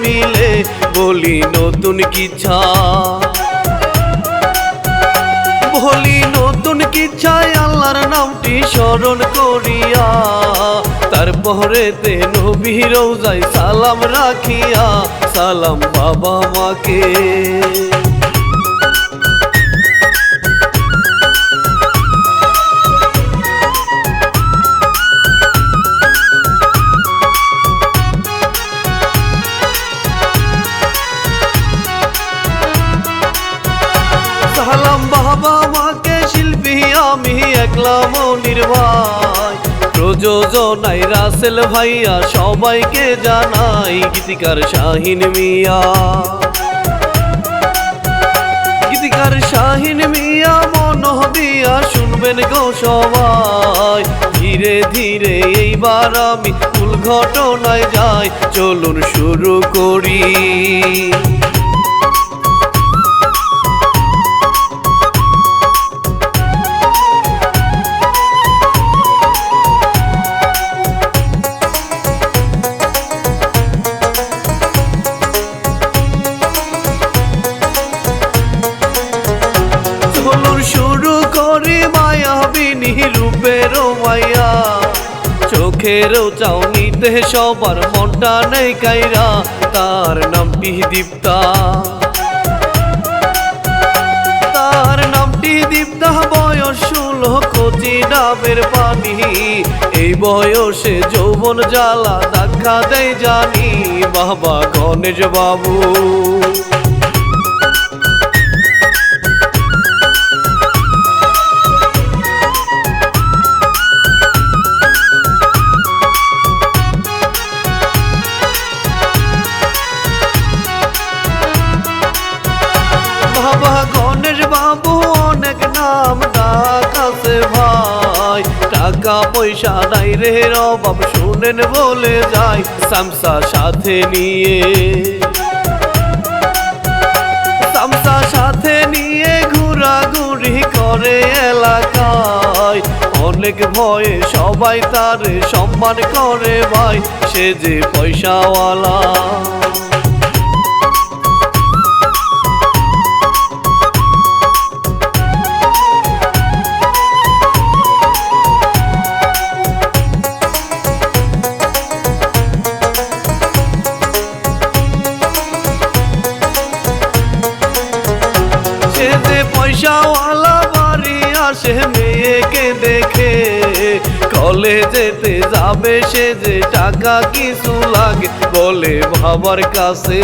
মিলে বলি নতুন কিছা বলি নতুন কিচ্ছায় আল্লাহর নামটি স্মরণ করিয়া তারপরে তে নবী রোজায় সালাম রাখিয়া, সালাম বাবা মাকে। রাসেল ভাইয়া, সবাইকে জানাই গীতিকার শাহিন মিয়া। গীতিকার শাহিন মিয়া মন দিয়া শুনবেন গো সবাই। ধীরে ধীরে এইবার আমি মূল ঘটনায় যাই, চলুন শুরু করি। চোখেরও চাউনিতে সবার মনটা নেই কাইরা। তার নামটি দীপ্তা তার নামটি দীপ্তা বয়স ষোলো, কচি ডাবের পানি। এই বয়সে যৌবন জ্বালা দেখা দেয় জানি। বাবা গণেশ বাবু। বাবা বাবু অনেক নাম ডাকাছে ভাই। টাকা পয়সা নাই রে রবাব শুনেন বলে যাই, সামসা সাথে নিয়ে। সামসা সাথে নিয়ে ঘোরাঘুরি করে এলাকায়। অনেক ভয়ে সবাই তারে সম্মান করে ভাই, সে যে পয়সাওয়ালা। পয়সাওয়ালা বাড়ি আসে মেয়েকে দেখে। কলে কলেজেতে যাবে সে যে টাকা কিছু লাগে বলে বাবার কাছে।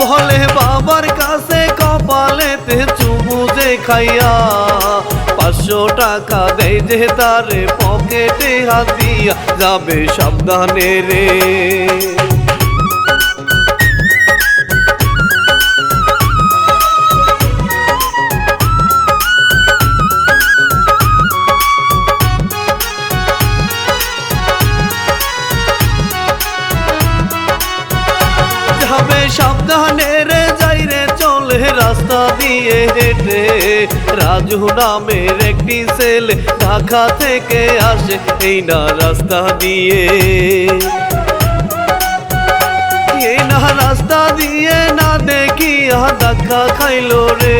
বলে বাবার কাছে কপালেতে চুমু যে খাইয়া। পাঁচশো টাকা দেয় যে তারে পকেটে হাত দিয়া যাবে সাবধানে রে। রাজু নামের একটি ছেলে ঢাকা থেকে আসে এই না রাস্তা দিয়ে। এই না রাস্তা দিয়ে না ধাক্কা খাইলো রে।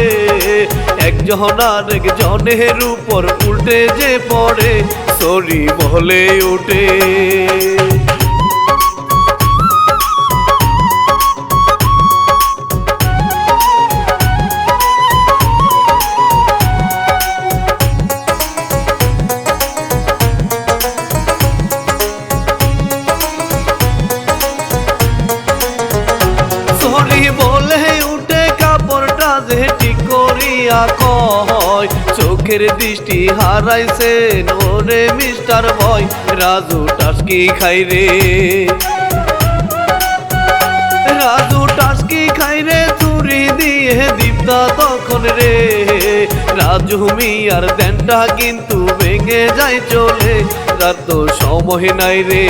একজন আর একজনের উপর উল্টে যে পড়ে, সরি বলে উঠে। চোখের দৃষ্টি হারাইছে ওরে মিস্টার বয় রাজু টাসকি খাই রে? রাজু টাসকি খাই রে? চুরি দিয়ে দীপ্তা তখন রে। রাজু মিয়ার দেনটা কিন্তু ভেঙে যায় চলে রাত সময় নাই রে।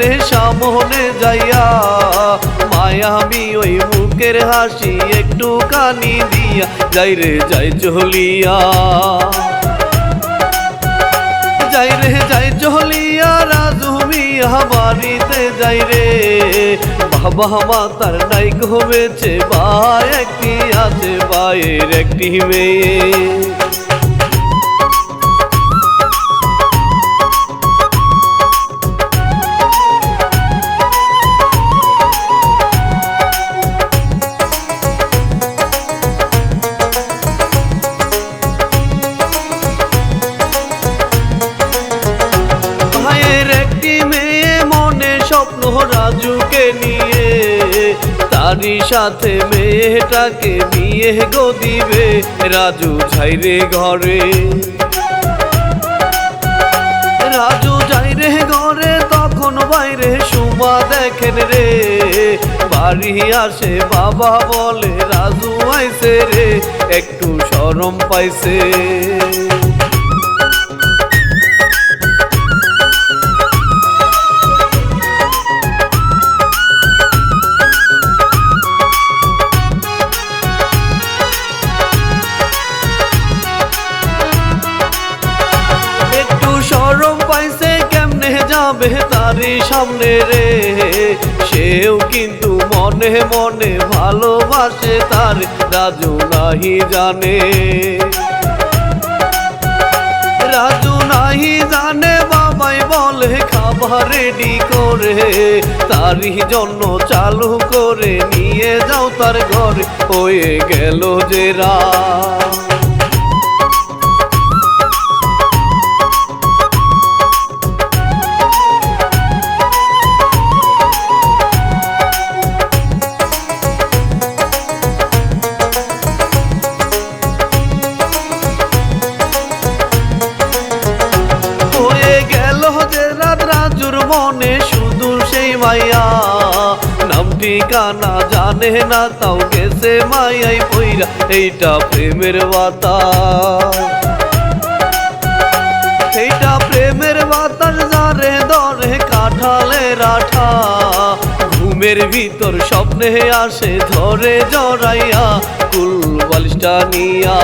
রে সামনে যাইয়া মায়াবি ওই মুখের হাসি একটু কানি দিয়া, যাই রে, যাই চলিয়া যাই রে, যাই চলিয়া রাজু বাড়িতে যাই রে। বাবা মাতার নাই ঘুমেছে ভাই একটি আছে ভাইয়ের একটি মেয়ে। তারই সাথে মেয়েটাকে বিয়ে গো দিবে। রাজু ছাইরে ঘরে। রাজু রে ঘরে, তখন বাইরে সুমা দেখেন রে। বাড়ি আসে বাবা বলে, রাজু আইসে রে, একটু সরম পাইছে। যাবে তারই সামনে রে। সেও কিন্তু মনে মনে ভালোবাসে তার, রাজু নাহি জানে। রাজু নাহি জানে, বাবাই বলে, খাবার রেডি করে, তারই জন্য চালু করে নিয়ে যাও তার ঘরে। হয়ে গেল যে রাত। না তাও গেছে মায়াই পইরা এইটা প্রেমের বাতা এইটা প্রেমের বাতাস যারে দরে কাঠালে রাঠা ঘুমের ভিতর স্বপ্নে আসে ধরে জড়াইয়া কুল বালিশটা নিয়া।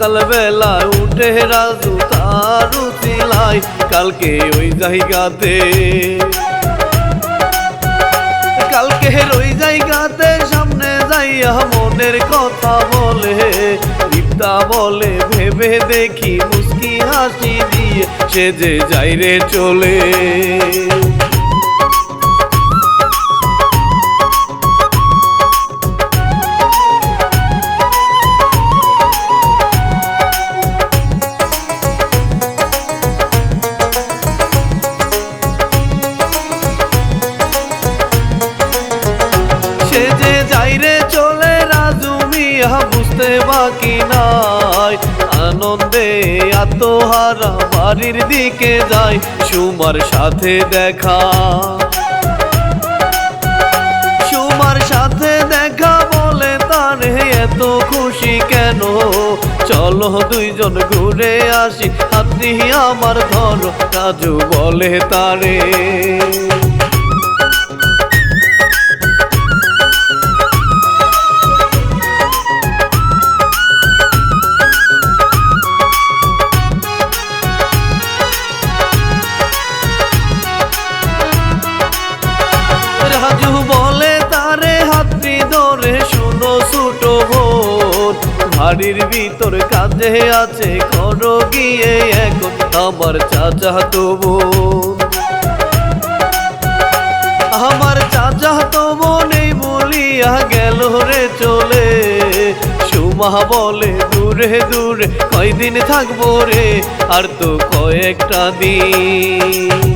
সকাল বেলায় উঠে রাজু তার উচিলাই কালকে ওই জায়গাতে। কালকে ওই জায়গাতে সামনে যাইয়া মনের কথা বলে। বিদ্যা বলে, ভেবে দেখি মুস্কি হাসি দিয়ে সে যে যাই রে চলে। বাকি নাই। আনন্দে আত্মহারা বাড়ির দিকে যায়। সুমার সাথে দেখা। সুমার সাথে দেখা বলে তারে এত খুশি কেন? চলো দুইজন ঘুরে আসি। আপনি আমার ধর রাজু বলে তারে। বাড়ির ভিতর কাঁধে আছে ঘর গিয়ে এখন আমার চাচা তো বোন আমার চাচা তো মনে বলিয়া গেল রে চলে। সুমা বলে, দূরে দূরে কয়দিন থাকব রে? আর তো কয়েকটা দিন।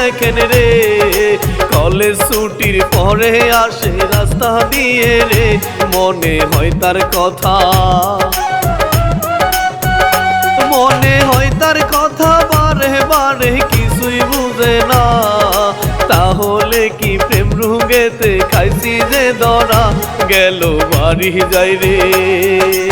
দেখেন রে? কলেজ ছুটির পরে আসে রাস্তা দিয়ে রে। মনে হয় তার কথা। মনে হয় তার কথা বারে বারে কিছুই বুঝে না। তাহলে কি প্রেম রুগেতে খাইছি যে দরা? গেল বাড়ি যাই রে।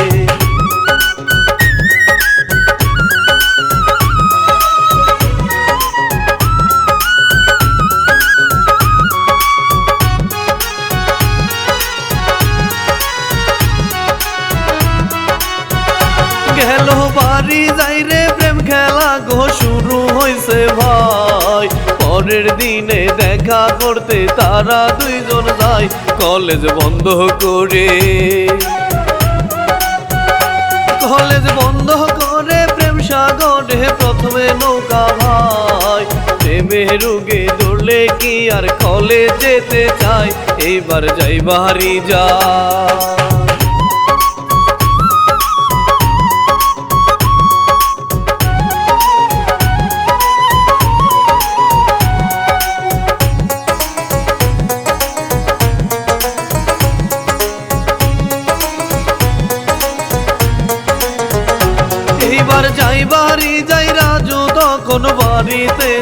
হইছে ভাই। পরের দিনে দেখা করতে তারা দুইজন যায়। কলেজ বন্ধ করে। কলেজ বন্ধ করে প্রেম সাগরে প্রথমে নৌকা ভাই। প্রেমে রুগে দৌড়লে কি আর কলেজ যেতে চাই এইবার যাই বাড়ি যা।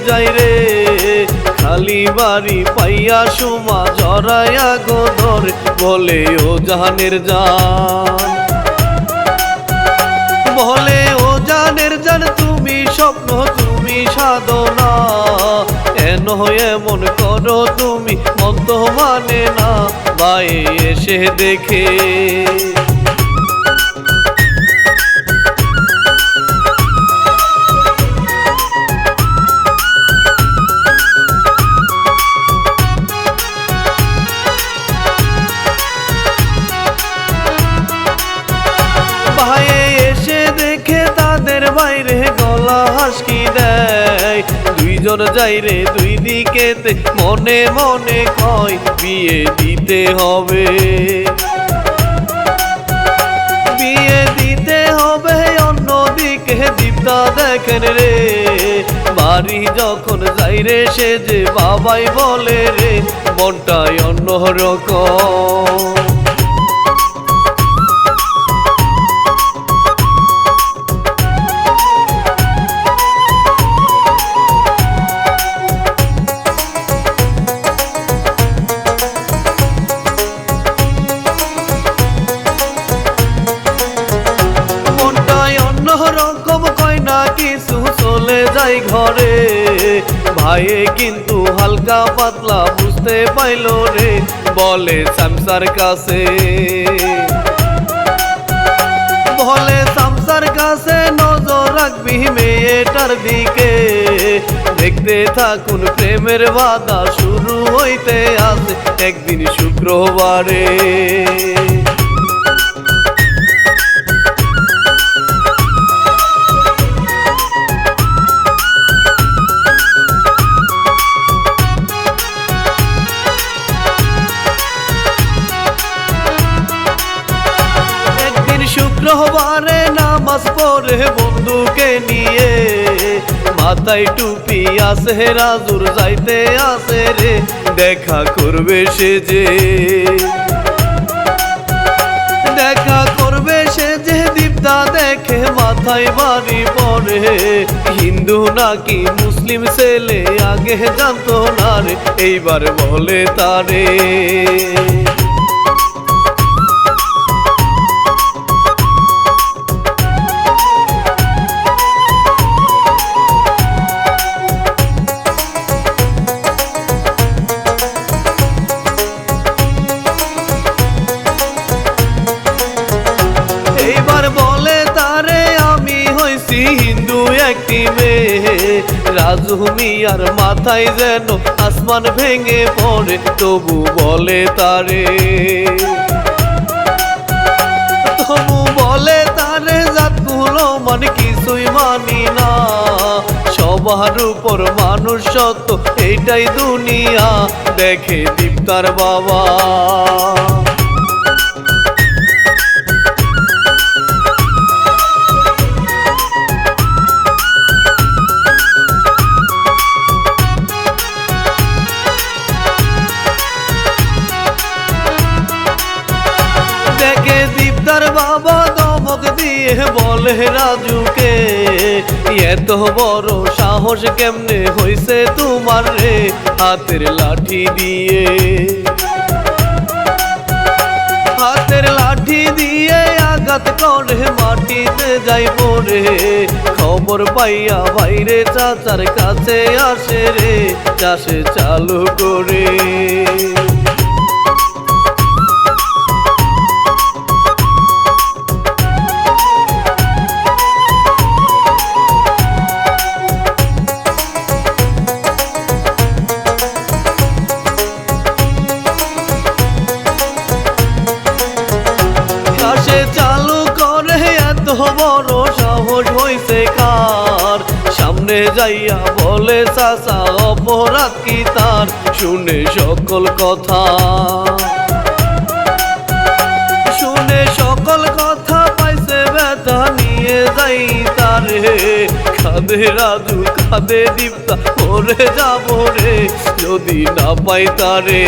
যাই রে। খালি বাড়ি পাইয়া সুমা জরায়া গো ধরে, বলে ও জাহানের জান। বলে ও জানের জান, তুমি স্বপ্ন, তুমি সাধনা। এন এমন করো তুমি মন্দ মানে না বাই এসে দেখে। দুইজন যাই রে দুই দিকেতে, মনে মনে কয় বিয়ে দিতে হবে। বিয়ে দিতে হবে অন্যদিকে, দীপ্তা দেখেন রে। বাড়ি যখন যাই রে, সে যে বাবাই বলে রে, মনটাই অন্য রকম যাই ঘরে। ভাইয়ে কিন্তু হালকা পাতলা, বুঝতে পাইল রে, বলে স্যামসার কাছে। বলে সামসার কাছে, নজর রাখবি মেয়েটার দিকে। দেখতে থাকুন, প্রেমের বাধা শুরু হইতে আসে একদিন শুক্রবারে। মাথায় টুপি আছে, রাজুর যাইতে আছে রে, দেখা করবে সে যে। দেখা করবে সে যে, দীপদা দেখে মাথায় বাড়ি পড়ে। হিন্দু নাকি মুসলিম ছেলে, আগে জানতো না রে, এইবার বলে তারে। মিয়ার মাথায় যেন আসমান ভেঙে পড়ে, তবু বলে তারে। তবু বলে তারে জাতগুলো মানে কিছুই মানি না। সবার উপর মানুষ সত্য এইটাই দুনিয়া। দেখে দীপ্তার বাবা। বাবা দমক দিয়ে বলে, রাজুকে এত বড় সাহস কেমনে হইছে তোমার রে হাতের লাঠি দিয়ে? হাতের লাঠি দিয়ে আঘাত করে, মাটিতে যাই পড়ে খবর পাইয়া বাইরে চাচার কাছে আসে রে, চাষে চালু করে। হইছে কার? সামনে যাইয়া বলে, চাচা, অপরাধ কি তার? শুনে সকল কথা। শুনে সকল কথা পাইছে ব্যথা নিয়ে যাই তারে। কাঁদে রাজু কাঁদে দীপ্তা ওরে যাব রে, যদি না পাই তারে।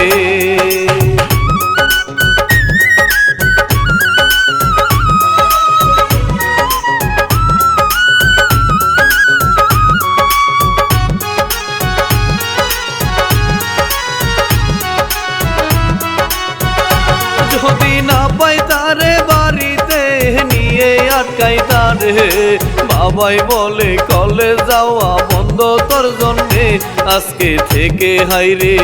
বাবাই বলে, কলে যাওয়া বন্ধ তোর জন্যে, আজকে থেকে হাইরে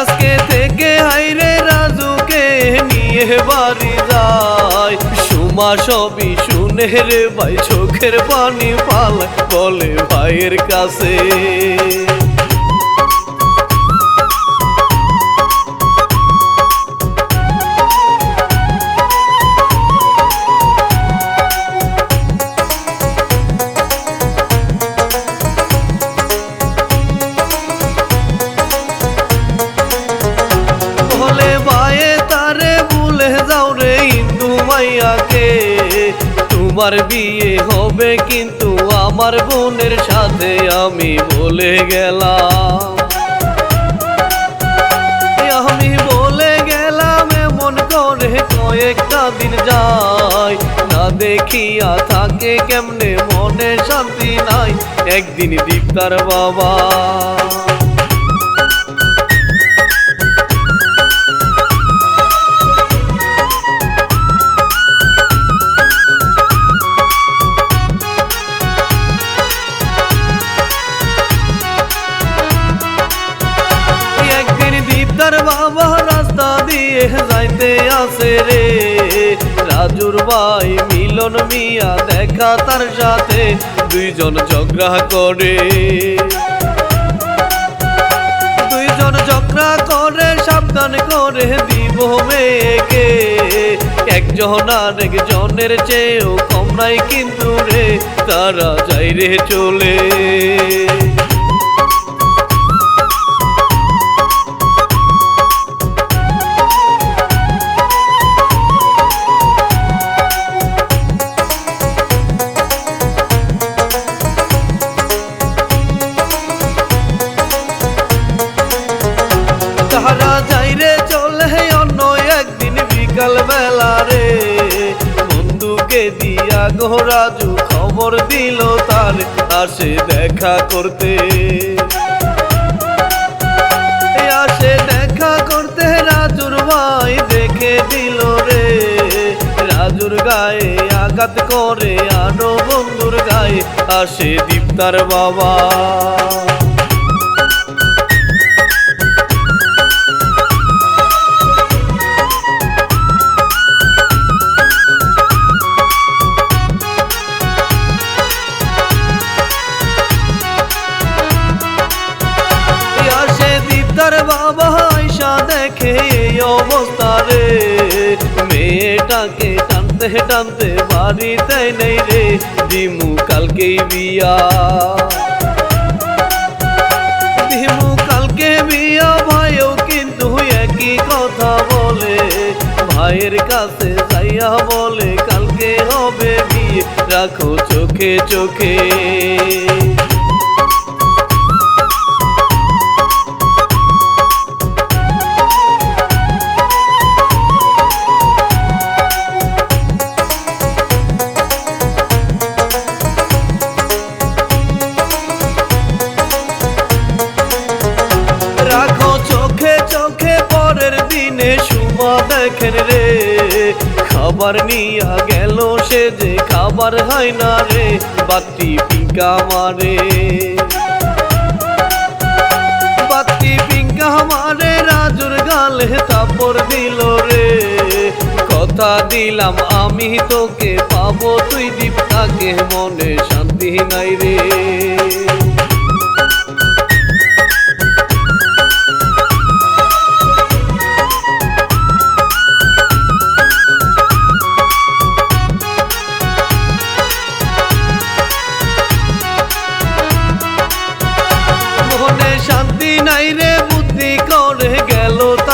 আজকে থেকে হাইরে রাজুকে নিয়ে বাড়ি যায় সুমা সবই শুনে রে ভাই, চোখের পানি পাল, বলে ভাইয়ের কাছে। তোমার বিয়ে হবে কিন্তু আমার বোনের সাথে আমি বলে গেলাম। আমি বলে গেলাম, এমন করে কয়েকটা দিন যায়। না দেখিয়া থাকে কেমনে মনে শান্তি নাই। একদিন দীপ্তার বাবা। রাজুর ভাই মিলন মিয়া দেখা তার সাথে, দুইজন ঝগড়া করে। দুইজন ঝগড়া করে, সাবধান করে দিব মেয়েকে। একজন আর একজনের চেয়েও কম নাই কিন্তু রে, তারা যাই রে চলে। দিয়া রাজু খবর দিল তার আসে দেখা করতে। আসে দেখা করতে রাজুর ভাই দেখে দিল রে। রাজুর গায়ে আঘাত করে আনো বন্ধুর গায়ে আসে দীপ্তার বাবা। টানতে পারি তাই নেই রে, দিমু কালকেই বিয়া। দিমু কালকে বিয়া, ভাইও কিন্তু একই কথা বলে, ভাইয়ের কাছে যাইয়া বলে, কালকে হবে বিয়ে, রাখো চোখে চোখে। খাবার নিয়া গেল সে যে খাবার হয় না রে, বাতি পিঙ্কা মারে। বাতি পিঙ্কা মারে, রাজুর গালে তাপর দিল রে। কথা দিলাম, আমি তোকে পাবো, তুই দীপটাকে মনে শান্তি নাই রে।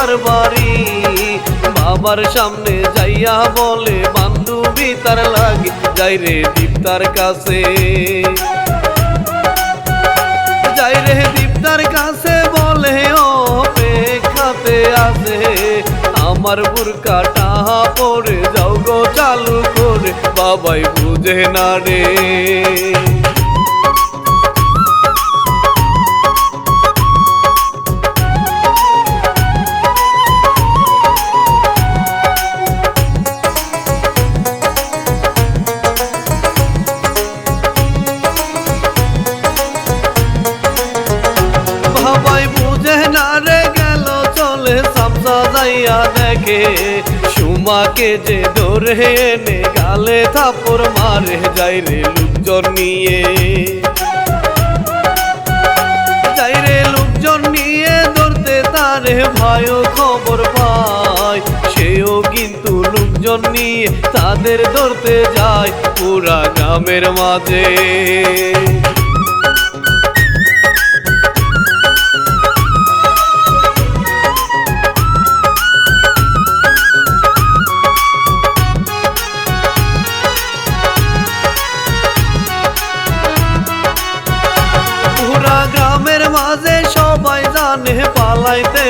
তার বাড়ি। বাবার সামনে যাইয়া বলে, বান্ধবী তার লাগে, যাই রে দীপ্তার কাছে। যাই রে দীপ্তার কাছে বলে, ও খাতে আছে। আমার বুরকা টাহা পরে যাও গো চালু করে, বাবাই বুঝে না রে। সামসা দেখে, সুমাকে যে ধরে এনে গালে থাপর মারে, যাই রে লোকজন নিয়ে। যাই রে লোকজন নিয়ে ধরতে তারে ভয় খবর পায়। সেও কিন্তু লোকজন নিয়ে তাদের ধরতে যায় পুরা গ্রামের মাঝে।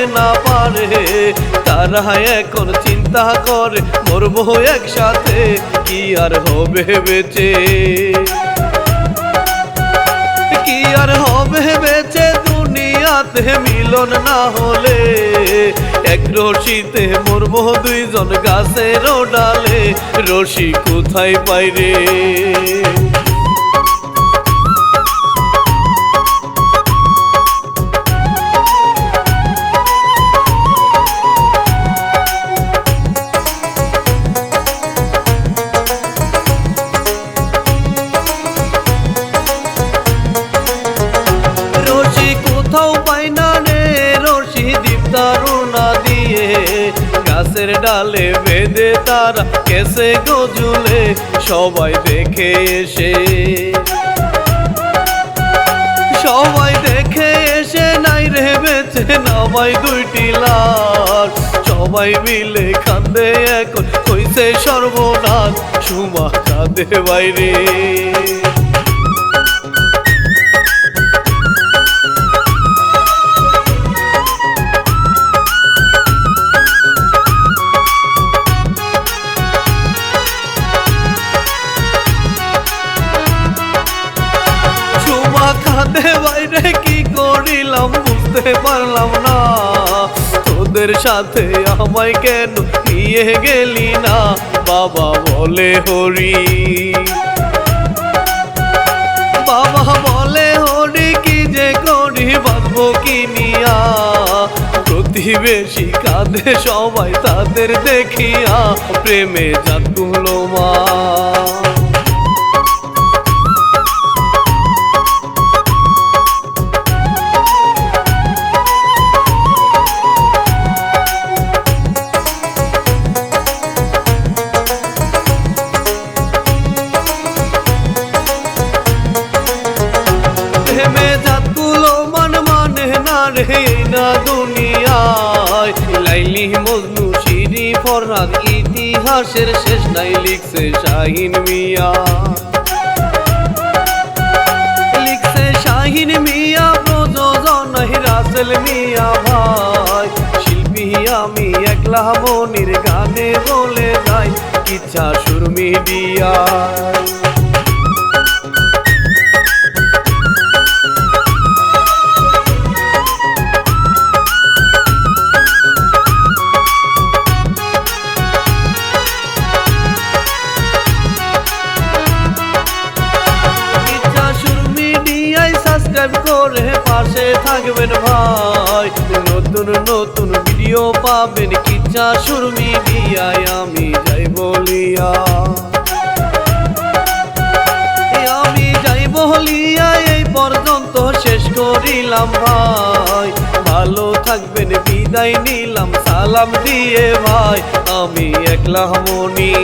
না পারে, তারা এখন চিন্তা করে, মরবো একসাথে, কি আর হবে বেঁচে? কি আর হবে বেঁচে দুনিয়াতে মিলন না হলে? এক রশিতে মরবো দুইজন গাছের ডালে, রশি কোথায় পাইরে? ডালে বেঁধে তারা কেসে গজুলে, সবাই দেখে এসে। সবাই দেখে এসে, নাই রে বেঁচে নামাই দুইটি লাশ। সবাই মিলে কান্দে এখন, হইছে সর্বনাশ। সুমা কাঁদে বাইরে বুঝতে পারলাম না। তোদের সাথে আমায় কেন নিয়ে গেলি না? বাবা বলে, হরি। বাবা বলে, হরি, কি যে করি বাঁধবো কি নিয়া? প্রতিবেশী কাঁদে, সবাই তাদের দেখিয়া প্রেমে জাগুলো মা। ইতিহাসের শেষ নাই লিখছে শাহিন মিয়া। লিখছে শাহিন মিয়া, প্রযোজন হিরাসেল মিয়া ভাই। শিল্পী আমি একলা মনির গানে বলে যাই ইচ্ছা সুর মিডিয়া পাবেন কিচ্ছা সুরমি মিডিয়ায় আমি যাই বলিয়া। আমি যাই বলিয়া, এই পর্যন্ত শেষ করিলাম ভাই। ভালো থাকবেন, বিদায় নিলাম, সালাম দিয়ে ভাই। আমি একলা মনি।